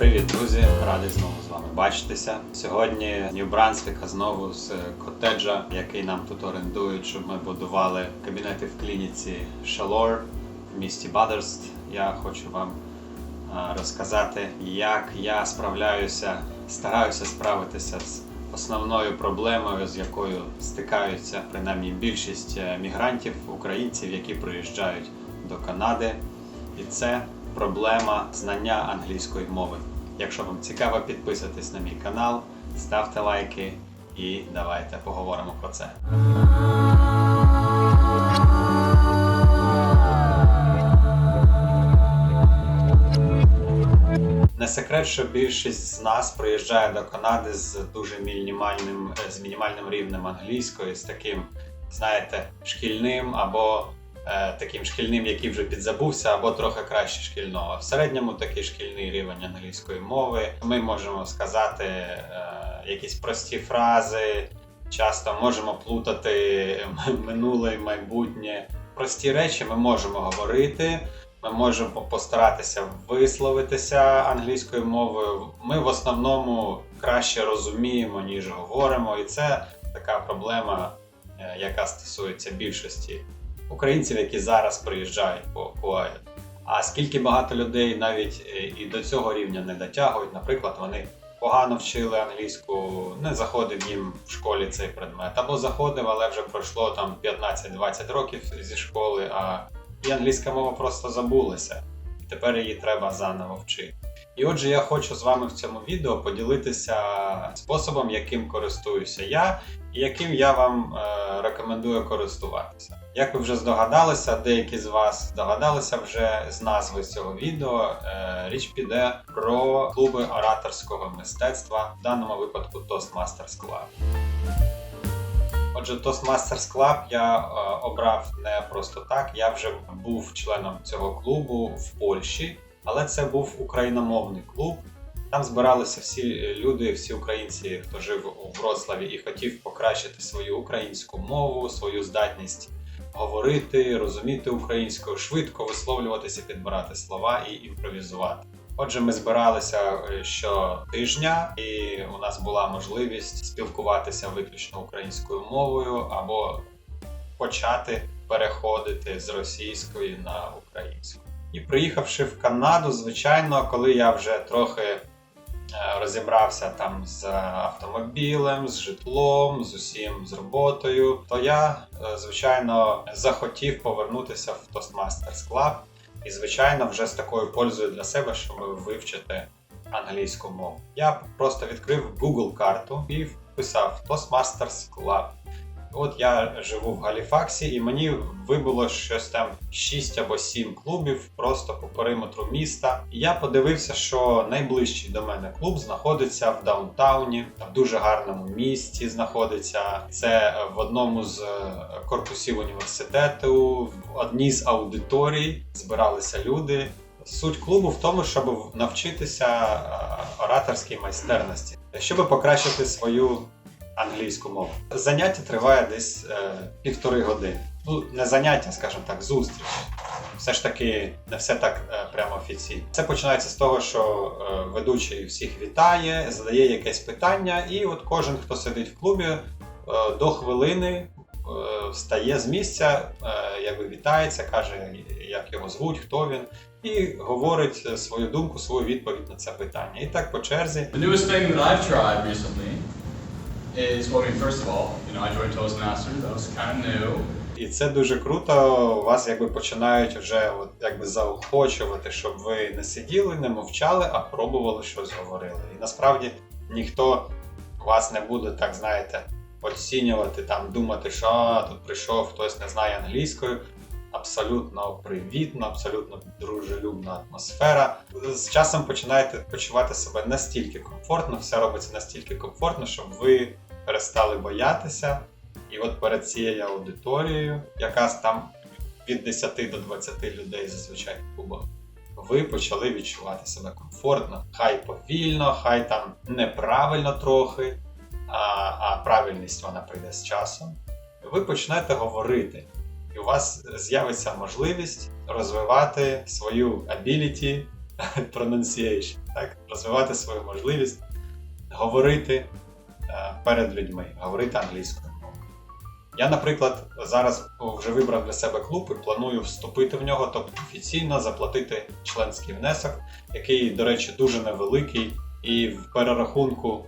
Привіт, друзі! Радий знову з вами бачитися. Сьогодні Нью-Брансвіка знову з котеджа, який нам тут орендують, щоб ми будували кабінети в клініці Шалор в місті Бадерст. Я хочу вам розказати, як я справляюся, стараюся справитися з основною проблемою, з якою стикаються принаймні більшість е, мігрантів, українців, які приїжджають до Канади. І це проблема знання англійської мови. Якщо вам цікаво, підписуйтесь на мій канал, ставте лайки і давайте поговоримо про це. Не секрет, що більшість з нас приїжджає до Канади з дуже мінімальним, з мінімальним рівнем англійської, з таким, знаєте, шкільним або таким шкільним, який вже підзабувся, або трохи краще шкільного. В середньому такий шкільний рівень англійської мови. Ми можемо сказати е, якісь прості фрази, часто можемо плутати минуле і майбутнє. Прості речі ми можемо говорити. Ми можемо постаратися висловитися англійською мовою. Ми в основному краще розуміємо, ніж говоримо, і це така проблема, е, яка стосується більшості українців, які зараз приїжджають по КУАЙ. А скільки багато людей навіть е, і до цього рівня не дотягують, наприклад, вони погано вчили англійську, не заходив їм в школі цей предмет, або заходив, але вже пройшло там 15-20 років зі школи, а і англійська мова просто забулася, і тепер її треба заново вчити. І отже, я хочу з вами в цьому відео поділитися способом, яким користуюся я, і яким я вам е, рекомендую користуватися. Як ви вже здогадалися, деякі з вас здогадалися вже з назви цього відео. Е, річ піде про клуби ораторського мистецтва, в даному випадку Toastmasters Club. Отже, Toastmasters Club я е, обрав не просто так. Я вже був членом цього клубу в Польщі, але це був україномовний клуб. Там збиралися всі люди, всі українці, хто жив у Вроцлаві і хотів покращити свою українську мову, свою здатність говорити, розуміти українською, швидко висловлюватися, підбирати слова і імпровізувати. Отже, ми збиралися е, щотижня, і у нас була можливість спілкуватися виключно українською мовою або почати переходити з російської на українську. І приїхавши в Канаду, звичайно, коли я вже трохи е, розібрався там з автомобілем, з житлом, з усім з роботою, то я, е, звичайно, захотів повернутися в Toastmasters Club. І, звичайно, вже з такою пользою для себе, щоб вивчити англійську мову. Я просто відкрив Google карту і вписав Toastmasters Club. От я живу в Галіфаксі, і мені вибуло щось там 6 або 7 клубів просто по периметру міста. І я подивився, що найближчий до мене клуб знаходиться в даунтауні, в дуже гарному місці знаходиться. Це в одному з корпусів університету, в одній з аудиторій збиралися люди. Суть клубу в тому, щоб навчитися е, ораторській майстерності, щоб покращити свою англійську мову. Заняття триває десь е, півтори години. Ну, не заняття, скажімо так, зустріч. Все ж таки не все так е, прямо офіційно. Це починається з того, що е, ведучий всіх вітає, задає якесь питання, і от кожен, хто сидить в клубі, е, до хвилини е, встає з місця, е, якби вітається, каже, як його звуть, хто він, і говорить е, свою думку, свою відповідь на це питання. І так по черзі. The newest thing that I've tried recently is, well, I first of all, you know, I joined Toastmasters. That was kind of new. І це дуже круто. Вас якби починають вже от якби заохочувати, щоб ви не сиділи, не мовчали, а пробували щось говорили. І насправді ніхто вас не буде так, знаєте, оцінювати, там думати, що а, тут прийшов хтось не знає англійською. Абсолютно привітна, абсолютно дружелюбна атмосфера. З часом починаєте почувати себе настільки комфортно, все робиться настільки комфортно, щоб ви перестали боятися. І от перед цією аудиторією, яка там від 10 до 20 людей зазвичай клубах, ви почали відчувати себе комфортно. Хай повільно, хай там неправильно трохи, а, а правильність вона прийде з часом. Ви почнете говорити, і у вас з'явиться можливість розвивати свою ability pronunciation, так? розвивати свою можливість говорити е, перед людьми, говорити англійською мовою. Я, наприклад, зараз вже вибрав для себе клуб і планую вступити в нього, тобто офіційно заплатити членський внесок, який, до речі, дуже невеликий, і в перерахунку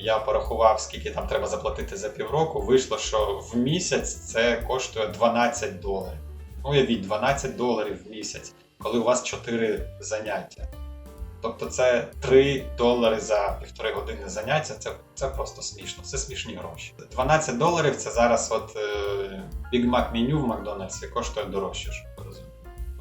я порахував, скільки там треба заплатити за півроку. Вийшло, що в місяць це коштує 12 доларів. Уявіть, 12 доларів в місяць, коли у вас 4 заняття. Тобто це 3 долари за півтори години заняття. Це, це просто смішно, це смішні гроші. 12 доларів це зараз от е, Big Mac меню в Макдональдсі коштує дорожче.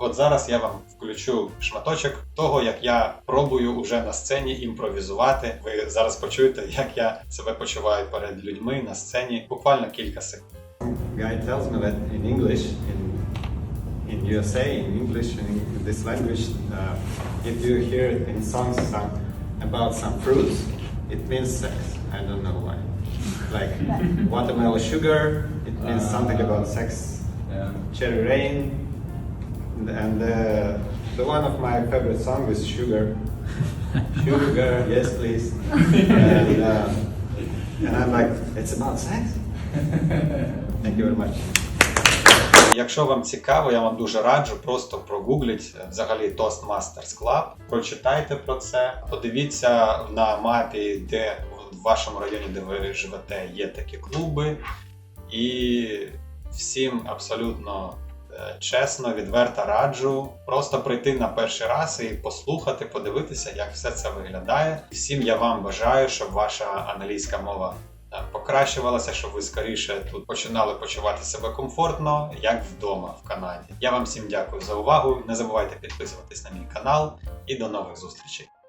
От зараз я вам включу шматочок того, як я пробую уже на сцені імпровізувати. Ви зараз почуєте, як я себе почуваю перед людьми на сцені. Буквально кілька секунд. guy tells me that in English, in in USA, in English, in this language, uh, if you hear it in songs some, about some fruits, it means sex. I don't know why. Like watermelon sugar, it means something about sex. Yeah. Cherry rain, and uh, the one of my favorite songs is Sugar. Sugar, yes please. and, uh, and I'm like, it's about sex. Thank you very much. Якщо вам цікаво, я вам дуже раджу просто прогугліть е, взагалі Toastmasters Club, прочитайте про це, подивіться на мапі, де в вашому районі, де ви живете, є такі клуби, і всім абсолютно чесно, відверто раджу просто прийти на перший раз і послухати, подивитися, як все це виглядає. Всім я вам бажаю, щоб ваша англійська мова е, покращувалася, щоб ви скоріше тут починали почувати себе комфортно, як вдома в Канаді. Я вам всім дякую за увагу. Не забувайте підписуватись на мій канал і до нових зустрічей.